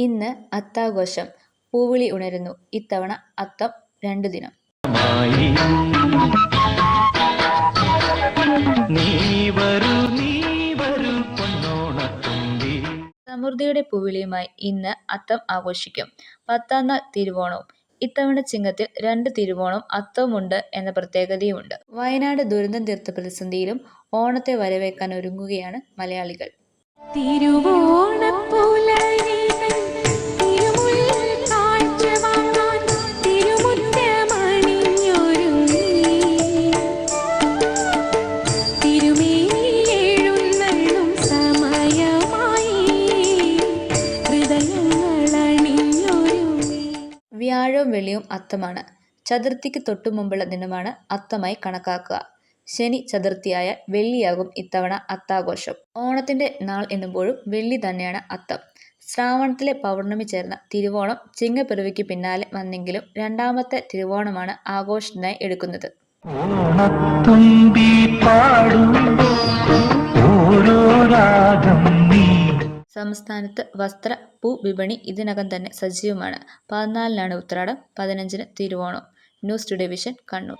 ഇന്ന് അത്താഘോഷം. പൂവിളി ഉണരുന്നു. ഇത്തവണ അത്തം രണ്ടു ദിനം. സമൃദ്ധിയുടെ പൂവിളിയുമായി ഇന്ന് അത്തം ആഘോഷിക്കും. പത്താം നാൾ തിരുവോണവും ഇത്തവണ ചിങ്ങത്തിൽ രണ്ട് തിരുവോണം അത്തവുമുണ്ട് എന്ന പ്രത്യേകതയുമുണ്ട്. വയനാട് ദുരന്തം തീർത്ത പ്രതിസന്ധിയിലും ഓണത്തെ വരവേക്കാൻ ഒരുങ്ങുകയാണ് മലയാളികൾ. തിരുവോണപ്പുലരികൾ വ്യാഴവും വെള്ളിയും അത്തമാണ്. ചതുർത്ഥിക്ക് തൊട്ടു മുമ്പുള്ള ദിനമാണ് അത്തമായി കണക്കാക്കുക. ശനി ചതുർത്ഥിയായ വെള്ളിയാകും ഇത്തവണ അത്താഘോഷം. ഓണത്തിന്റെ നാൾ എന്നുമ്പോഴും വെള്ളി തന്നെയാണ് അത്തം. ശ്രാവണത്തിലെ പൗർണമി ചേർന്ന തിരുവോണം ചിങ്ങപ്പിറവിക്ക് പിന്നാലെ വന്നെങ്കിലും രണ്ടാമത്തെ തിരുവോണമാണ് ആഘോഷത്തിനായി എടുക്കുന്നത്. ഓണത്തുമ്പി പാടും. സംസ്ഥാനത്ത് വസ്ത്ര പൂ വിപണി ഇതിനകം തന്നെ സജീവമാണ്. പതിനാലിനാണ് ഉത്രാടം പതിനഞ്ചിന് Thiruvonam. News today vision Kannur.